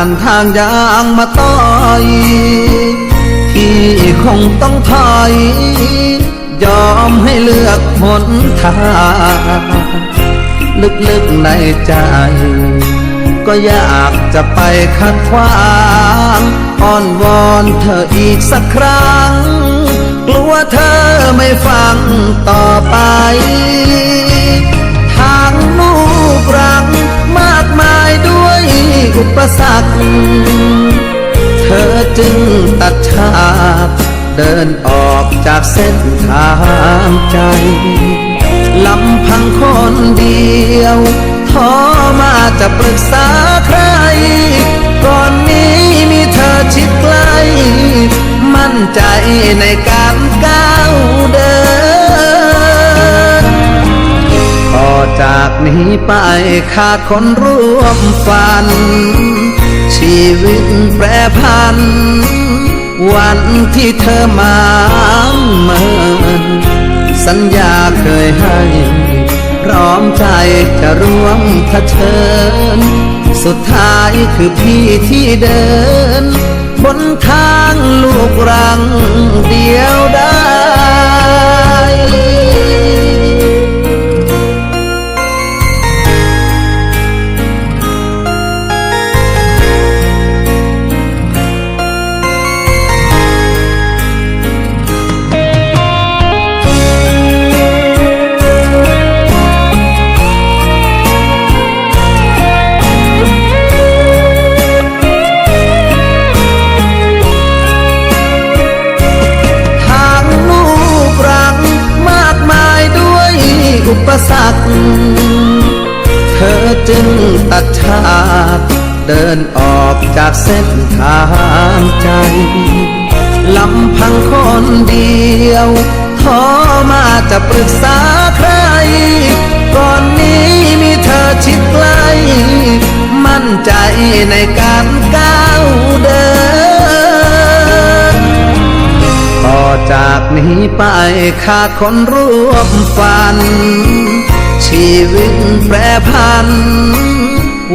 ารทางยางมาต่อยพี่คงต้องถอยยอมให้เลือกหนทางลึกๆในใจ ก็อยากจะไปขัดขวางอ้อนวอนเธออีกสักครั้ง กลัวเธอไม่ฟังต่อไป เดินออกจากเส้นทางใจลำพังคนเดียวท้อมาจะปรึกษาใคร ก่อนนี้มีเธอชิดใกล้มั่นใจในการก้าวเดิน ต่อจากนี้ไปขาดคนร่วมฝัน ชีวิตแปรพัน วันที่เธอมาเมินสัญญาเคยให้ พร้อมใจจะร่วมเผชิญ สุดท้ายคือพี่ที่เดิน บนทางลูกรังเดียวได้ จึงตัดฉากเดินออกจากเส้นทางใจลำพังคนเดียวท้อมาจะปรึกษาใคร ก่อนนี้มีเธอชิดใกล้มั่นใจในการก้าวเดิน ต่อจากนี้ไปขาดคนร่วมฝัน ชีวิตแปรพัน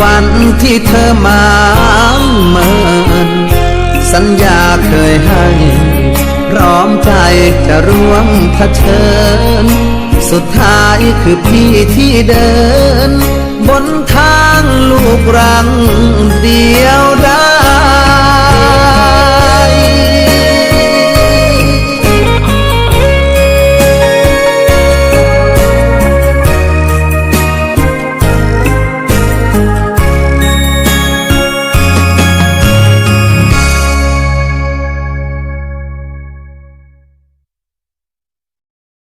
วันที่เธอมาเมินสัญญาเคยให้พร้อมใจจะร่วมเผชิญ สุดท้ายคือพี่ที่เดิน บนทางลูกรังเดียว